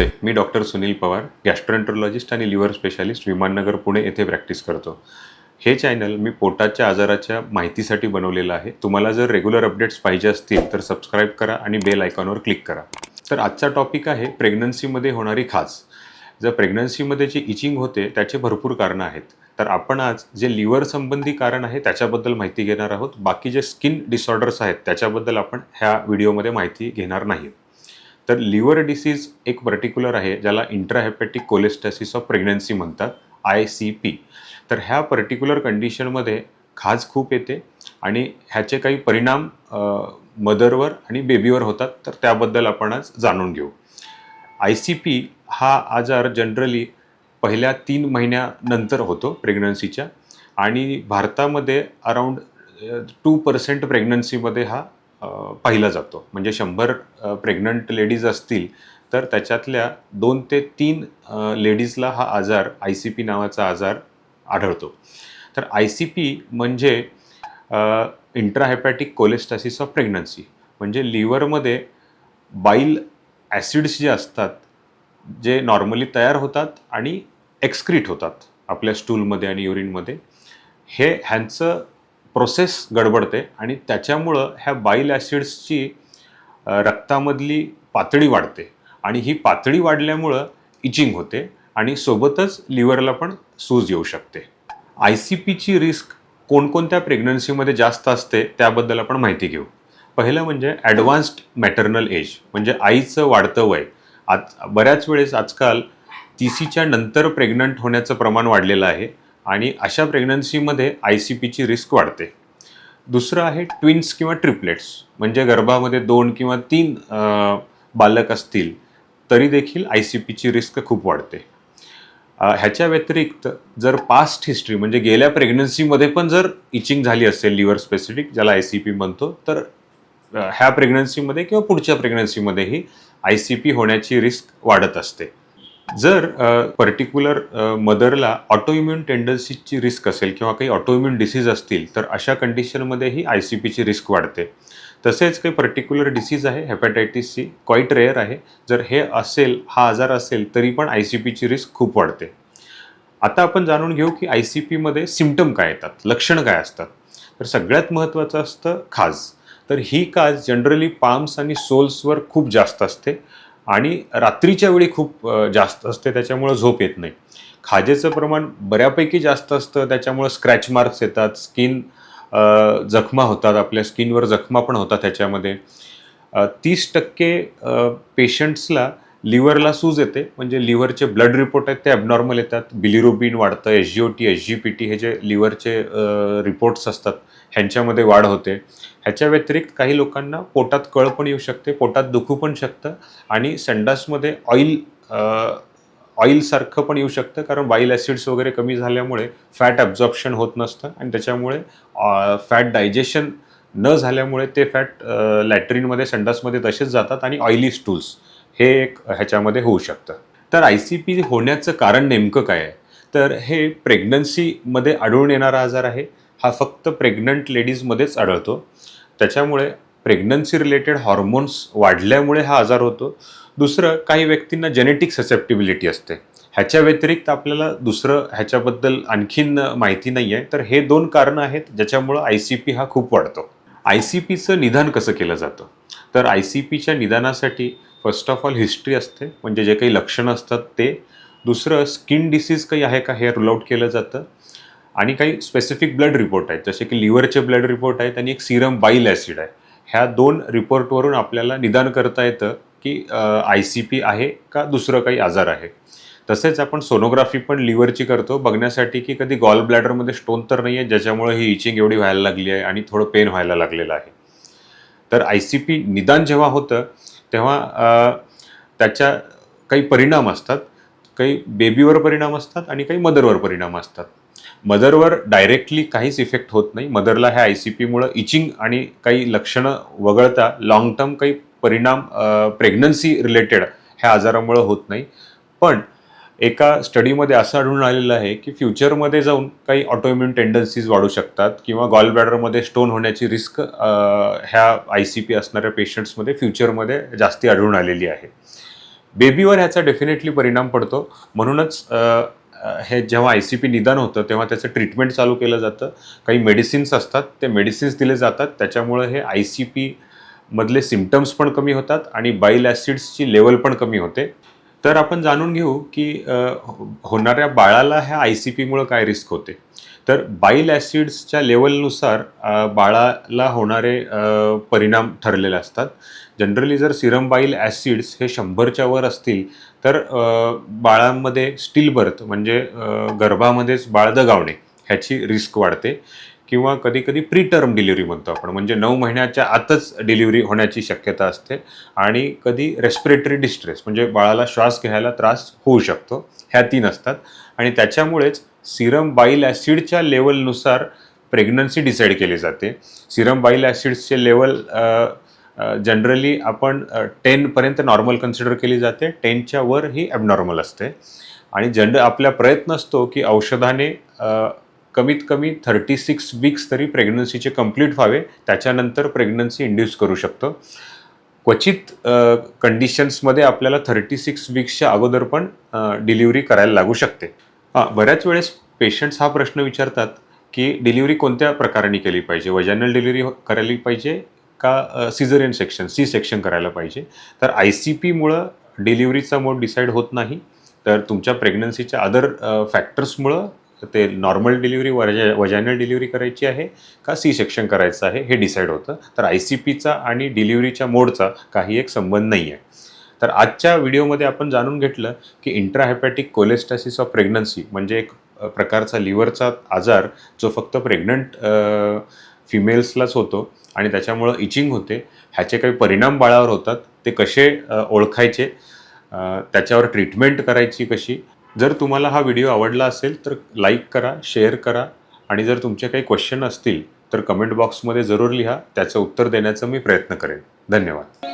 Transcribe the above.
नमस्ते मी doctor Sunil Pawar gastroenterologist आणि liver specialist Viman Nagar Pune येथे प्रॅक्टिस करतो. हे चॅनल मी पोटाच्या आजाराच्या माहितीसाठी बनवलेलं आहे. तुम्हाला जर रेग्युलर अपडेट्स पाहिजे असतील तर सबस्क्राईब करा आणि बेल आयकॉनवर क्लिक करा. तर आजचा टॉपिक आहे प्रेग्नन्सीमध्ये होणारी खाज. जर प्रेग्नन्सीमध्ये जे इचिंग होते त्याचे भरपूर कारणं आहेत. तर आपण आज जे लिव्हर संबंधी कारण आहे त्याच्याबद्दल माहिती घेणार आहोत. बाकी जे स्किन डिसऑर्डर्स आहेत त्याच्याबद्दल आपण ह्या व्हिडिओमध्ये माहिती घेणार नाही. तर लिव्हर डिसीज एक पर्टिक्युलर आहे ज्याला इंट्राहेपॅटिक कोलेस्टॅसिस ऑफ प्रेग्नन्सी म्हणतात आय सी पी तर ह्या पर्टिक्युलर कंडिशनमध्ये खाज खूप येते आणि ह्याचे काही परिणाम मदरवर आणि बेबीवर होतात तर त्याबद्दल आपण आज जाणून घेऊ. आय सी पी हा आजार जनरली पहिल्या तीन महिन्यानंतर होतो प्रेग्नन्सीच्या आणि भारतामध्ये अराऊंड टू पर्सेंट प्रेग्नन्सीमध्ये हा पाहिला जातो. म्हणजे शंभर प्रेग्नंट लेडीज असतील तर त्याच्यातल्या दोन ते तीन लेडीजला हा आजार आय सी पी नावाचा आजार आढळतो. तर आय सी पी म्हणजे इंट्राहेपॅटिक कोलेस्टासिस ऑफ प्रेग्नन्सी म्हणजे लिव्हरमध्ये बाईल ॲसिड्स जे असतात जे नॉर्मली तयार होतात आणि एक्सक्रीट होतात आपल्या स्टूलमध्ये आणि युरिनमध्ये हे ह्यांचं प्रोसेस गडबडते आणि त्याच्यामुळं ह्या बाईल ॲसिड्सची रक्तामधली पातळी वाढते आणि ही पातळी वाढल्यामुळं इचिंग होते आणि सोबतच लिव्हरला पण सूज येऊ शकते. आय सी पीची रिस्क कोणकोणत्या प्रेग्नन्सीमध्ये जास्त असते त्याबद्दल आपण माहिती घेऊ. पहिलं म्हणजे ॲडव्हान्स्ड मॅटर्नल एज म्हणजे आईचं वाढतं वय. आज बऱ्याच वेळेस आजकाल तिसीच्या नंतर प्रेग्नंट होण्याचं प्रमाण वाढलेलं आहे. आणि अशा प्रेग्नन्सीमध्ये आय सी पीची रिस्क वाढते. दुसरं आहे ट्विन्स किंवा ट्रिपलेट्स म्हणजे गर्भामध्ये दोन किंवा तीन बालक असतील तरी देखील आय सी पीची रिस्क खूप वाढते. ह्याच्या व्यतिरिक्त जर पास्ट हिस्ट्री म्हणजे गेल्या प्रेग्नन्सीमध्ये पण जर इचिंग झाली असेल लिव्हर स्पेसिफिक ज्याला आय सी पी म्हणतो तर ह्या प्रेग्नन्सीमध्ये किंवा पुढच्या प्रेग्नन्सीमध्येही आय सी पी होण्याची रिस्क वाढत असते. जर पर्टिक्युलर मदरला ऑटोइम्युन टेंडन्सीची रिस्क असेल किंवा काही ऑटोइम्युन डिसीज असतील तर अशा कंडिशनमध्येही आय सी पीची रिस्क वाढते. तसेच काही पर्टिक्युलर डिसीज आहे हेपॅटायटिस सी क्वाईट रेअर आहे. जर हे असेल हा आजार असेल तरी पण आय सी पीची रिस्क खूप वाढते. आता आपण जाणून घेऊ की आय सी पीमध्ये सिमटम काय येतात लक्षण काय असतात. तर सगळ्यात महत्त्वाचं असतं खाज. तर ही काज जनरली पाम्स आणि सोल्सवर खूप जास्त असते. आणि रात्रीच्या वेळी खूप जास्त असते त्याच्यामुळं झोप येत नाही. खाजेचं प्रमाण बऱ्यापैकी जास्त असतं त्याच्यामुळं स्क्रॅच मार्क्स येतात स्किन जखमा होतात आपल्या स्किनवर जखमा पण होतात त्याच्यामध्ये. तीस टक्के पेशंट्सला लिव्हरला सूज येते म्हणजे लिव्हरचे ब्लड रिपोर्ट आहेत ते ॲबनॉर्मल येतात. बिलिरुबिन वाढतं S G O T S G P T हे जे लिव्हरचे रिपोर्ट्स असतात ह्यांच्यामध्ये वाढ होते. ह्याच्या व्यतिरिक्त काही लोकांना पोटात कळ पण येऊ शकते पोटात दुखू पण शकतं आणि संडासमध्ये ऑइल ऑइलसारखं पण येऊ शकतं कारण बाईल ॲसिड्स वगैरे कमी झाल्यामुळे फॅट ॲब्झॉर्प्शन होत नसतं आणि त्याच्यामुळे फॅट डायजेशन न झाल्यामुळे ते फॅट लॅट्रिनमध्ये संडासमध्ये तसेच जातात आणि ऑइली स्टूल्स हे एक ह्याच्यामध्ये होऊ शकतं. तर आय सी पी होण्याचं कारण नेमकं काय आहे? तर हे प्रेग्नन्सीमध्ये आढळून येणारा आजार आहे. हा फक्त प्रेग्नंट लेडीजमध्येच आढळतो. त्याच्यामुळे प्रेग्नन्सी रिलेटेड हॉर्मोन्स वाढल्यामुळे हा आजार होतो. दुसरं काही व्यक्तींना जेनेटिक ससेप्टिबिलिटी असते. ह्याच्या व्यतिरिक्त आपल्याला दुसरं ह्याच्याबद्दल आणखीन माहिती नाही आहे तर हे दोन कारणं आहेत ज्याच्यामुळं आय सी पी हा खूप वाढतो. आय सी पीचं निदान कसं केलं जातं? तर आय सी पीच्या निदानासाठी फर्स्ट ऑफ ऑल हिस्ट्री असते. म्हणजे जे काही लक्षणं असतात ते. दुसरं स्किन डिसीज काही आहे का हे रूल आउट केलं जातं. आणि काही स्पेसिफिक ब्लड रिपोर्ट आहेत. जसे की लिव्हरचे ब्लड रिपोर्ट आहेत आणि एक सिरम बाईल ॲसिड आहे. ह्या दोन रिपोर्टवरून आपल्याला निदान करता येतं की आय सी पी आहे का दुसरं काही आजार आहे. तसेच आपण सोनोग्राफी पण लिव्हरची करतो. बघण्यासाठी की कधी गॉल ब्लॅडरमध्ये स्टोन तर नाही आहे ज्याच्यामुळे ही इचिंग एवढी व्हायला लागली आहे आणि थोडं पेन व्हायला लागलेलं आहे. तर आय सी पी निदान जेव्हा होतं तेव्हा त्याच्या काही परिणाम असतात. काही बेबीवर परिणाम असतात आणि काही मदरवर परिणाम असतात. मदरवर डायरेक्टली काहीच इफेक्ट होत नाही. मदरला ह्या आय सी पीमुळं इचिंग आणि काही लक्षणं वगळता लॉंग टर्म काही परिणाम प्रेग्नन्सी रिलेटेड ह्या आजारामुळं होत नाही. पण एका स्टडीमध्ये असं आढळून आलेलं आहे की फ्युचरमध्ये जाऊन काही ऑटोइम्युन टेंडन्सीज वाढू शकतात किंवा गॉल बॅडरमध्ये स्टोन होण्याची रिस्क ह्या आय सी पी असणाऱ्या पेशंट्समध्ये फ्युचरमध्ये जास्ती आढळून आलेली आहे. बेबीवर ह्याचा डेफिनेटली परिणाम पडतो. म्हणूनच हे जेव्हा आय सी पी निदान होतं तेव्हा त्याचं ट्रीटमेंट चालू केलं जातं. काही मेडिसिन्स असतात ते मेडिसिन्स दिले जातात. त्याच्यामुळे हे आय सी पी मधले सिमटम्स पण कमी होतात आणि बाईल ॲसिड्सची लेवल पण कमी होते. तर आपण जाणून घेऊ की होणाऱ्या बाळाला ह्या आय सी पीमुळं काय रिस्क होते. तर बाईल ॲसिड्सच्या लेवलनुसार बाळाला होणारे परिणाम ठरलेले असतात. जनरली जर सिरम बाईल ॲसिड्स हे शंभरच्या वर असतील तर बाळांमध्ये स्टील बर्थ म्हणजे गर्भामध्येच बाळ दगावणे ह्याची रिस्क वाढते किंवा कधी कधी प्री टर्म डिलिव्हरी म्हणतो आपण. म्हणजे नऊ महिन्याच्या आतच डिलिव्हरी होण्याची शक्यता असते आणि कधी रेस्पिरेटरी डिस्ट्रेस म्हणजे बाळाला श्वास घ्यायला त्रास होऊ शकतो. ह्या तीन असतात आणि त्याच्यामुळेच सिरम बाईल ॲसिडच्या लेवलनुसार प्रेग्नन्सी डिसाईड केली जाते. सिरम बाईल ॲसिड्सचे लेवल जनरली आपण टेनपर्यंत नॉर्मल कन्सिडर केली जाते. टेनच्या वर ही ॲबनॉर्मल असते. आणि जनर आपला प्रयत्न असतो की औषधाने कमीत कमी थर्टी सिक्स वीक्स तरी प्रेग्नन्सीचे कंप्लीट व्हावे. त्याच्यानंतर प्रेग्नन्सी इंड्यूस करू शकतो. क्वचित कंडिशन्समध्ये आपल्याला थर्टी सिक्स वीक्सच्या अगोदर पण डिलिव्हरी करायला लागू शकते. हां बऱ्याच वेळेस पेशंट्स हा प्रश्न विचारतात की डिलिव्हरी कोणत्या प्रकाराने केली पाहिजे? वजानल डिलिव्हरी करायला पाहिजे? का सिझरियन सेक्शन सी सेक्शन करायला पाहिजे. तर आय सी पीमुळं डिलिव्हरीचा मोड डिसाईड होत नाही. तर तुमच्या प्रेग्नन्सीच्या अदर फॅक्टर्समुळं ते नॉर्मल डिलिव्हरी वजा वजायनल डिलिव्हरी करायची आहे का सी सेक्शन करायचं आहे हे डिसाईड होतं. तर आय सी पीचा आणि डिलिव्हरीच्या मोडचा काही एक संबंध नाही आहे तर आजच्या व्हिडिओमध्ये आपण जाणून घेतलं की इंट्राहेपॅटिक कोलेस्टॅसिस ऑफ प्रेग्नन्सी म्हणजे एक प्रकारचा लिव्हरचा आजार जो फक्त प्रेग्नंट फिमेल्सलाच होतो आणि त्याच्यामुळं इचिंग होते. ह्याचे काही परिणाम बाळावर होतात. ते कसे ओळखायचे त्याच्यावर ट्रीटमेंट करायची कशी? जर तुम्हाला हा व्हिडिओ आवडला असेल तर लाईक करा शेअर करा आणि जर तुमचे काही क्वेश्चन असतील तर कमेंट बॉक्समध्ये जरूर लिहा. त्याचं उत्तर देण्याचा मी प्रयत्न करेन. धन्यवाद.